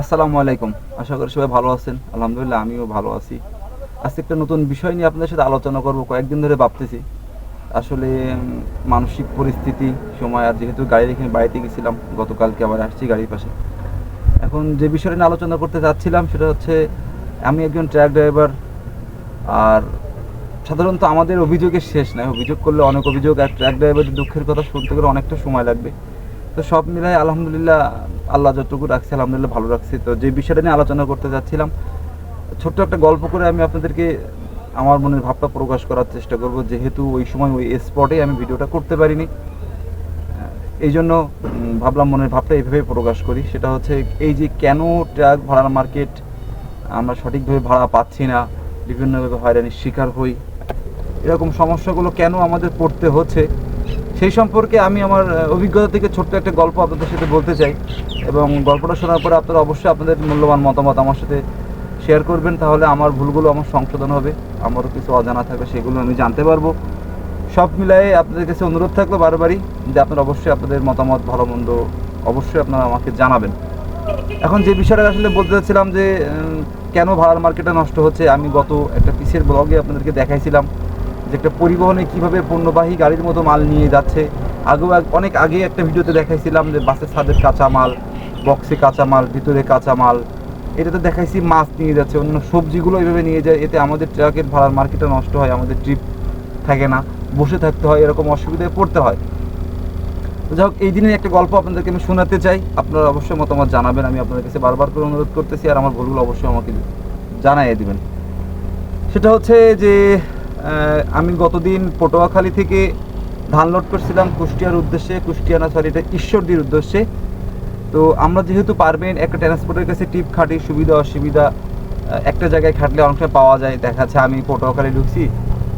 আসসালামু আলাইকুম। আশা করি সবাই ভালো আছেন। আলহামদুলিল্লাহ, আমিও ভালো আছি। আজকে একটা নতুন বিষয় নিয়ে আপনাদের সাথে আলোচনা করব। কয়েকদিন ধরে ভাবতেছি, আসলে মানসিক পরিস্থিতি, সময়, আর যেহেতু গাড়ি রেখে বাড়িতে গেছিলাম, গতকালকে আবার আসছি গাড়ির পাশে। এখন যে বিষয়টা নিয়ে আলোচনা করতে চাচ্ছিলাম সেটা হচ্ছে, আমি একজন ট্রাক ড্রাইভার, আর সাধারণত আমাদের অভিযোগের শেষ নাই। অভিযোগ করলে অনেক অভিযোগ, আর ট্রাক ড্রাইভারের দুঃখের কথা শুনতে গেলে অনেকটা সময় লাগবে। তো সব মিলাই আলহামদুলিল্লাহ আল্লাহ যতটুকু রাখছে, আলহামদুলিল্লাহ ভালো রাখছে। তো যে বিষয়টা নিয়ে আলোচনা করতে যাচ্ছিলাম, ছোট্ট একটা গল্প করে আমি আপনাদেরকে আমার মনের ভাবটা প্রকাশ করার চেষ্টা করব। যেহেতু ওই সময় ওই স্পটে আমি ভিডিওটা করতে পারিনি এই জন্য ভাবলাম মনের ভাবটা এইভাবে প্রকাশ করি। সেটা হচ্ছে এই যে কেন ট্রাক ভাড়ার মার্কেট, আমরা সঠিকভাবে ভাড়া পাচ্ছি না, বিভিন্নভাবে হয়রানির শিকার হই, এরকম সমস্যাগুলো কেন আমাদের পড়তে হচ্ছে সেই সম্পর্কে আমি আমার অভিজ্ঞতা থেকে ছোট্ট একটা গল্প আপনাদের সাথে বলতে চাই। এবং গল্পটা শোনার পরে আপনারা অবশ্যই আপনাদের মূল্যবান মতামত আমার সাথে শেয়ার করবেন, তাহলে আমার ভুলগুলো আমার সংশোধন হবে, আমারও কিছু অজানা থাকবে সেগুলো আমি জানতে পারব। সব মিলাই আপনাদের কাছে অনুরোধ থাকল বারবারই যে আপনারা অবশ্যই আপনাদের মতামত, ভালো, মন্দ অবশ্যই আপনারা আমাকে জানাবেন। এখন যে বিষয়টা আসলে বলতে চাচ্ছিলাম যে কেন ভাড়ার মার্কেটটা নষ্ট হচ্ছে, আমি গত একটা পিসের ব্লগে আপনাদেরকে দেখাইছিলাম। যে একটা পরিবহনে কীভাবে পণ্যবাহী গাড়ির মতো মাল নিয়ে যাচ্ছে। আগেও অনেক আগে একটা ভিডিওতে দেখাইছিলাম যে বাসের ছাদের কাঁচা মাল, বক্সে কাঁচা মাল, ভিতরে কাঁচা মাল। এটাতে দেখাইছি মাছ নিয়ে যাচ্ছে, অন্য সবজিগুলো এইভাবে নিয়ে যায়, এতে আমাদের ট্রাকের ভাড়ার মার্কেটটা নষ্ট হয়, আমাদের ট্রিপ থাকে না। বসে থাকতে হয়, এরকম অসুবিধায় পড়তে হয়। যাই হোক, এই দিনের একটা গল্প আপনাদেরকে আমি শোনাতে চাই। আপনারা অবশ্যই মতামত জানাবেন, আমি আপনাদের কাছে বারবার করে অনুরোধ করতেছি, আর আমার ভুলগুলো অবশ্যই আমাকে জানাইয়ে দিবেন। সেটা হচ্ছে যে আমি গতদিন পটুয়াখালী থেকে ধান লোড করছিলাম কুষ্টিয়ার উদ্দেশ্যে, কুষ্টিয়া না সরি এটা ঈশ্বরদীর উদ্দেশ্যে। তো আমরা যেহেতু পারবেন, একটা ট্রান্সপোর্টের কাছে টিপ খাটি, সুবিধা, অসুবিধা একটা জায়গায় খাটলে অনেক সময় পাওয়া যায়। দেখা যাচ্ছে আমি পটুয়াখালী ঢুকছি,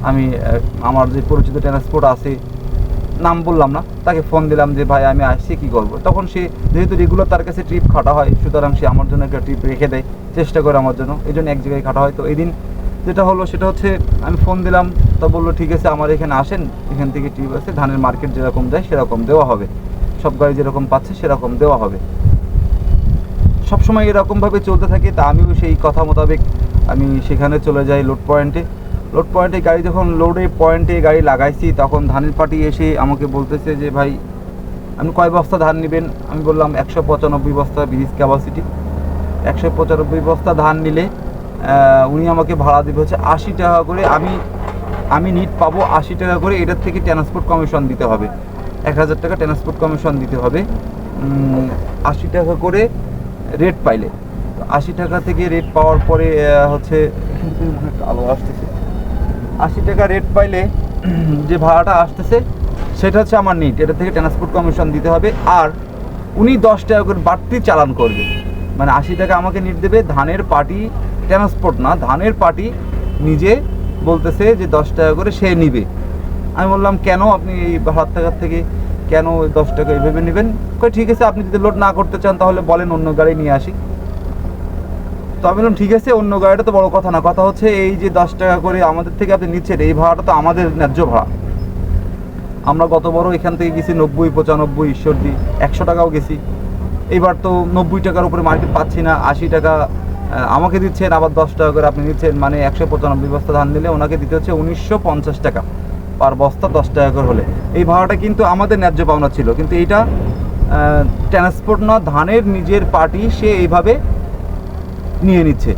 আমি আমার যে পরিচিত ট্রান্সপোর্ট আছে, নাম বললাম না, তাকে ফোন দিলাম যে, ভাই, আমি আসছি, কি করব? তখন সে যেহেতু রেগুলার তার কাছে ট্রিপ খাটা হয়, সুতরাং সে আমার জন্য একটা ট্রিপ রেখে দেয়, চেষ্টা করে আমার জন্য, এই জন্য এক জায়গায় খাটা হয়। তো এই দিন যেটা হলো সেটা হচ্ছে, আমি ফোন দিলাম, তা বলল, ঠিক আছে, আমার এখানে আসেন, এখান থেকে ট্রিপ আছে, ধানের মার্কেট যেরকম দেয়, সেরকম দেওয়া হবে। সব গাড়ি যেরকম পাচ্ছে, সেরকম দেওয়া হবে। সবসময় এরকমভাবে চলতে থাকে, তা আমিও সেই কথা মোতাবেক আমি সেখানে চলে যাই লোড পয়েন্টে লোড পয়েন্টে গাড়ি যখন লোডে পয়েন্টে গাড়ি লাগাইছি, তখন ধানের পাটি এসে আমাকে বলতেছে যে, ভাই, আপনি কয় বস্তা ধান নেবেন? আমি বললাম, একশো পঁচানব্বই বস্তা ব্রিজ ক্যাপাসিটি একশো পঁচানব্বই বস্তা ধান নিলে উনি আমাকে ভাড়া দেবে হচ্ছে আশি টাকা করে। আমি আমি নিট পাবো আশি টাকা করে। এটার থেকে ট্রান্সপোর্ট কমিশন দিতে হবে। এক হাজার টাকা ট্রান্সপোর্ট কমিশন দিতে হবে। আশি টাকা করে রেট পাইলে। আশি টাকা থেকে রেট পাওয়ার পরে হচ্ছে আলো আসতেছে। আশি টাকা রেট পাইলে যে ভাড়াটা আসতেছে, সেটা হচ্ছে আমার নিট এটা থেকে ট্রান্সপোর্ট কমিশন দিতে হবে। আর উনি দশ টাকা করে বাড়তি চালান করবে। মানে আশি টাকা আমাকে নিট দেবে। ধানের পার্টি ট্রান্সপোর্ট না? ধানের পার্টি নিজে বলতেছে যে দশ টাকা করে সে নিবে। আমি বললাম, কেন আপনি এই ভাড়ার টাকার থেকে কেন দশ টাকা এইভাবে নেবেন? কই ঠিক আছে, আপনি যদি লোড না করতে চান তাহলে বলেন অন্য গাড়ি নিয়ে আসি। তো আমি বললাম, ঠিক আছে, অন্য গাড়িটা তো বড় কথা না। কথা হচ্ছে এই যে দশ টাকা করে আমাদের থেকে আপনি নিচ্ছেন, এই ভাড়াটা তো আমাদের ন্যায্য ভাড়া। আমরা গত বড় এখান থেকে গেছি, নব্বই, পঁচানব্বই, ঈশ্বরদী, একশো টাকাও গেছি। এইবার তো নব্বই টাকার উপরে মার্কেট পাচ্ছি না, আশি টাকা আমাকে দিচ্ছেন আবার দশ টাকা করে আপনি দিচ্ছেন মানে একশো পঁচানব্বই বস্তা ধান নিলে ওনাকে দিতে হচ্ছে উনিশশো পঞ্চাশ টাকা পার বস্তা দশ টাকা করে হলে। এই ভাড়াটা কিন্তু আমাদের ন্যায্য পাওনা ছিল, কিন্তু এইটা ট্রান্সপোর্ট না, ধানের নিজের পার্টি সে এইভাবে নিয়ে নিচ্ছে।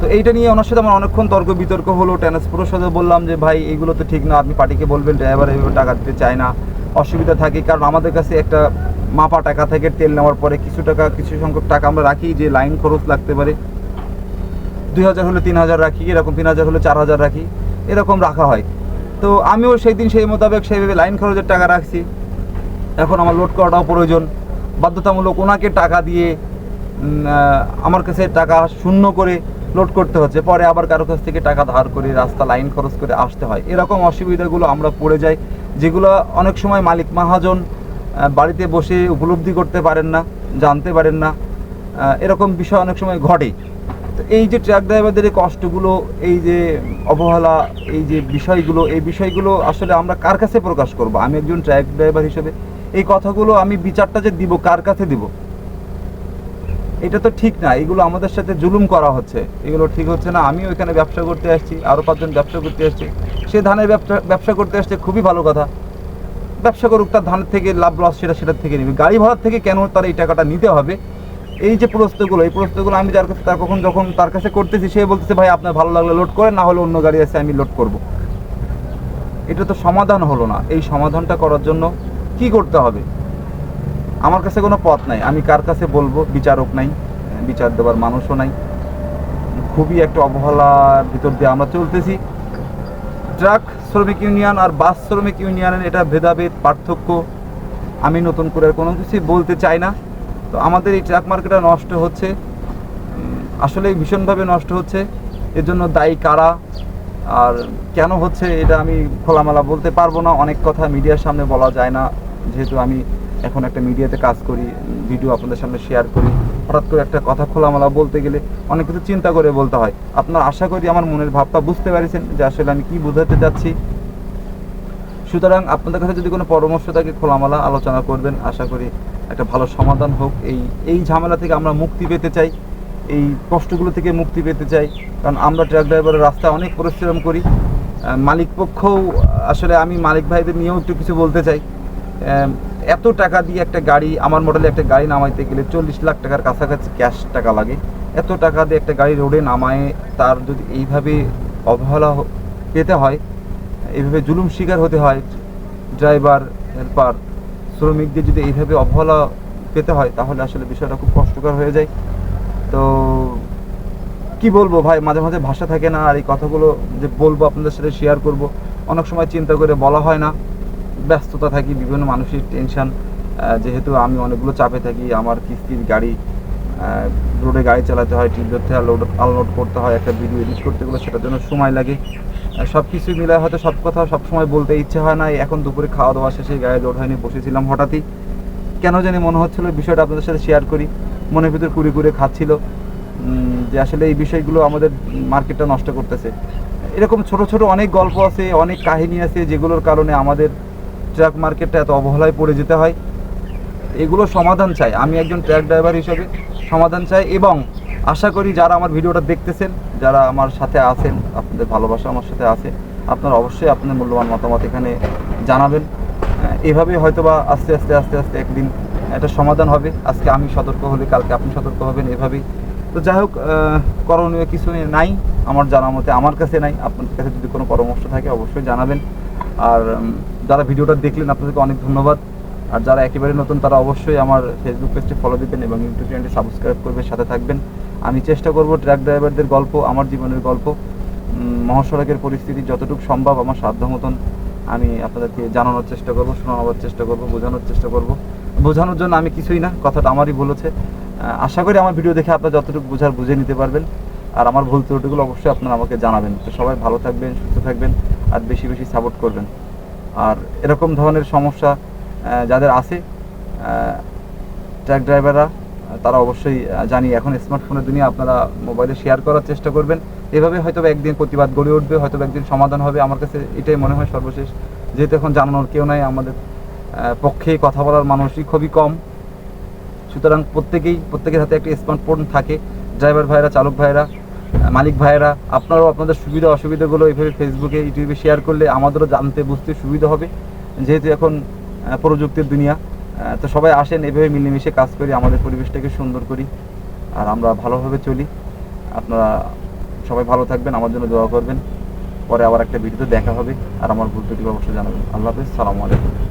তো এইটা নিয়ে ওনার সাথে আমার অনেকক্ষণ তর্ক বিতর্ক হলো ট্রান্সপোর্টের সাথে বললাম যে, ভাই এইগুলো তো ঠিক না, আপনি পার্টিকে বলবেন ড্রাইভার এইভাবে টাকা দিতে চায় না, অসুবিধা থাকে। কারণ আমাদের কাছে একটা মাপা টাকা থেকে তেল নেওয়ার পরে কিছু টাকা, কিছু সংখ্যক টাকা আমরা রাখি, যে লাইন খরচ লাগতে পারে। দুই হাজার হলে তিন হাজার রাখি, এরকম তিন হাজার হলে চার হাজার রাখি, এরকম রাখা হয়। তো আমিও সেই দিন সেই মোতাবেক সেইভাবে লাইন খরচের টাকা রাখছি। এখন আমার লোড করাটাও প্রয়োজন। বাধ্যতামূলক ওনাকে টাকা দিয়ে আমার কাছে টাকা শূন্য করে লোড করতে হচ্ছে। পরে আবার কারও কাছ থেকে টাকা ধার করে রাস্তা লাইন খরচ করে আসতে হয়। এরকম অসুবিধাগুলো আমরা পড়ে যাই, যেগুলো অনেক সময় মালিক মহাজন বাড়িতে বসে উপলব্ধি করতে পারেন না, জানতে পারেন না এরকম বিষয় অনেক সময় ঘটে। তো এই যে ট্রাক ড্রাইভারদের এই কষ্টগুলো, এই যে অবহেলা, এই যে বিষয়গুলো, এই বিষয়গুলো আসলে আমরা কার কাছে প্রকাশ করব? আমি একজন ট্রাক ড্রাইভার হিসেবে এই কথাগুলো আমি বিচারটা যে দিব, কার কাছে দিব? এটা তো ঠিক না, এগুলো আমাদের সাথে জুলুম করা হচ্ছে। এগুলো ঠিক হচ্ছে না, আমিও এখানে ব্যবসা করতে আসছি আরও পাঁচজন ব্যবসা করতে আসছে। সে ধানের ব্যবসা ব্যবসা করতে আসছে, খুবই ভালো কথা। ব্যবসা করুক, তার ধানের থেকে লাভ লস সেটা সেটার থেকে নেবে। গাড়ি ভাড়ার থেকে কেন তার এই টাকাটা নিতে হবে? এই যে প্রশ্নগুলো, এই প্রশ্নগুলো আমি যার কাছে তার কখন যখন তার কাছে করতেছি, সে বলতেছে, ভাই, আপনার ভালো লাগলে লোড করেন, না হলে অন্য গাড়ি আছে, আমি লোড করব। এটা তো সমাধান হলো না। এই সমাধানটা করার জন্য কি করতে হবে? আমার কাছে কোনো পথ নাই। আমি কার কাছে বলব? বিচারক নাই। বিচার দেওয়ার মানুষও নাই। খুবই একটা অবহেলার ভিতর দিয়ে আমরা চলতেছি। ট্রাক শ্রমিক ইউনিয়ন আর বাস শ্রমিক ইউনিয়নের এটা ভেদাভেদ, পার্থক্য আমি নতুন করে কোনো কিছুই বলতে চাই না। তো আমাদের এই ট্রাক মার্কেটটা নষ্ট হচ্ছে। আসলে ভীষণভাবে নষ্ট হচ্ছে। এর জন্য দায়ী কারা? আর কেন হচ্ছে এটা আমি খোলামেলা বলতে পারব না। অনেক কথা মিডিয়ার সামনে বলা যায় না। যেহেতু আমি এখন একটা মিডিয়াতে কাজ করি, ভিডিও আপনাদের সামনে শেয়ার করি। হঠাৎ করে একটা কথা খোলামেলা বলতে গেলে অনেক কিছু চিন্তা করে বলতে হয়। আপনার আশা করি আমার মনের ভাবটা বুঝতে পেরেছেন যে আসলে আমি কি বোঝাতে যাচ্ছি সুতরাং আপনাদের কাছে যদি কোনো পরামর্শ থাকে, খোলামেলা আলোচনা করবেন। আশা করি একটা ভালো সমাধান হোক। এই এই ঝামেলা থেকে আমরা মুক্তি পেতে চাই। এই কষ্টগুলো থেকে মুক্তি পেতে চাই। কারণ আমরা ট্রাক ড্রাইভারের রাস্তায় অনেক পরিশ্রম করি। মালিক পক্ষও আসলে আমি মালিক ভাইদের নিয়েও একটু কিছু বলতে চাই। এত টাকা দিয়ে একটা গাড়ি, আমার মডেলে একটা গাড়ি নামাইতে গেলে চল্লিশ লাখ টাকার কাছাকাছি ক্যাশ টাকা লাগে। এত টাকা দিয়ে একটা গাড়ি রোডে নামায় তার যদি এইভাবে অবহেলা পেতে হয়, এইভাবে জুলুম শিকার হতে হয় ড্রাইভার হেল্পার শ্রমিকদের যদি এইভাবে অবহেলা পেতে হয়, তাহলে আসলে বিষয়টা খুব কষ্টকর হয়ে যায়। তো কি বলব ভাই, মাঝে মাঝে ভাষা থাকে না, আর এই কথাগুলো যে বলব আপনাদের সাথে শেয়ার করব, অনেক সময় চিন্তা করে বলা হয় না। ব্যস্ততা থাকি, বিভিন্ন মানুষের টেনশন যেহেতু আমি অনেকগুলো চাপে থাকি, আমার কিস্তির গাড়ি রোডে গাড়ি চালাতে হয় টিপ ধরতে হয় লোড আনলোড করতে হয়, একটা ভিডিও এডিট করতে গেলে সেটার জন্য সময় লাগে। সব কিছু মিলে হয়তো সব কথা সব সময় বলতে ইচ্ছে হয় না, এখন দুপুরে খাওয়া দাওয়া শেষে গায়ে লোড হয়নি, বসেছিলাম হঠাৎই। কেন জানি মনে হচ্ছিল বিষয়টা আপনাদের সাথে শেয়ার করি, মনের ভিতর কুড়ি কুড়ে খাচ্ছিল যে আসলে এই বিষয়গুলো আমাদের মার্কেটটা নষ্ট করতেছে। এরকম ছোট ছোট অনেক গল্প আছে, অনেক কাহিনী আছে, যেগুলোর কারণে আমাদের ট্রাক মার্কেটটা এত অবহেলায় পড়ে যেতে হয়। এগুলো সমাধান চাই। আমি একজন ট্রাক ড্রাইভার হিসেবে সমাধান চাই এবং আশা করি যারা আমার ভিডিওটা দেখতেছেন, যারা আমার সাথে আছেন, আপনাদের ভালোবাসা আমার সাথে আছে, আপনারা অবশ্যই আপনাদের মূল্যবান মতামত এখানে জানাবেন। এভাবে হয়তোবা আস্তে আস্তে আস্তে আস্তে একদিন একটা সমাধান হবে। আজকে আমি সতর্ক হলে, কালকে আপনি সতর্ক হবেন এভাবেই। তো যাই হোক করণীয় কিছু নাই। আমার জানার মতে আমার কাছে নাই। আপনার কাছে যদি কোনো পরামর্শ থাকে অবশ্যই জানাবেন। আর যারা ভিডিওটা দেখলেন, আপনাদেরকে অনেক ধন্যবাদ। আর যারা একেবারে নতুন, তারা অবশ্যই আমার ফেসবুক পেজটি ফলো দিবেন এবং ইউটিউব চ্যানেলটি সাবস্ক্রাইব করবে সাথে থাকবেন। আমি চেষ্টা করব ট্রাক ড্রাইভারদের গল্প, আমার জীবনের গল্প মহাসড়কের পরিস্থিতি যতটুকু সম্ভব আমার সাধ্য মতন আমি আপনাদেরকে জানানোর চেষ্টা করব শোনানোর চেষ্টা করব, বোঝানোর চেষ্টা করব। বোঝানোর জন্য আমি কিছুই না, কথাটা আমারই বলেছে আশা করি আমার ভিডিও দেখে আপনারা যতটুকু বোঝার বুঝে নিতে পারবেন। আর আমার ভুল ত্রুটিগুলো অবশ্যই আপনারা আমাকে জানাবেন। তো সবাই ভালো থাকবেন, সুস্থ থাকবেন, আর বেশি বেশি সাপোর্ট করবেন। আর এরকম ধরনের সমস্যা যাদের আছে ট্রাক ড্রাইভাররা তারা অবশ্যই জানি এখন স্মার্টফোনের দুনিয়া আপনারা মোবাইলে শেয়ার করার চেষ্টা করবেন। এভাবে হয়তো একদিন প্রতিবাদ গড়ে উঠবে, হয়তো একদিন সমাধান হবে। আমার কাছে এটাই মনে হয় সর্বশেষ। যেহেতু এখন জানানোর কেউ নাই, আমাদের পক্ষে কথা বলার মানুষই খুবই কম। সুতরাং প্রত্যেকেই, প্রত্যেকের হাতে একটা স্মার্টফোন থাকে। ড্রাইভার ভাইরা, চালক ভাইরা মালিক ভাইরা আপনারাও আপনাদের সুবিধা অসুবিধাগুলো এইভাবে ফেসবুকে ইউটিউবে শেয়ার করলে আমাদেরও জানতে, বুঝতে সুবিধা হবে। যেহেতু এখন প্রযুক্তির দুনিয়া তো সবাই আসেন এভাবে মিলেমিশে কাজ করি, আমাদের পরিবেশটাকে সুন্দর করি, আর আমরা ভালোভাবে চলি। আপনারা সবাই ভালো থাকবেন, আমার জন্য দোয়া করবেন। পরে আবার একটা ভিডিওতে দেখা হবে, আর আমার ভুল ত্রুটি অবশ্যই জানাবেন। আল্লাহ হাফেজ, সালামু আলাইকুম।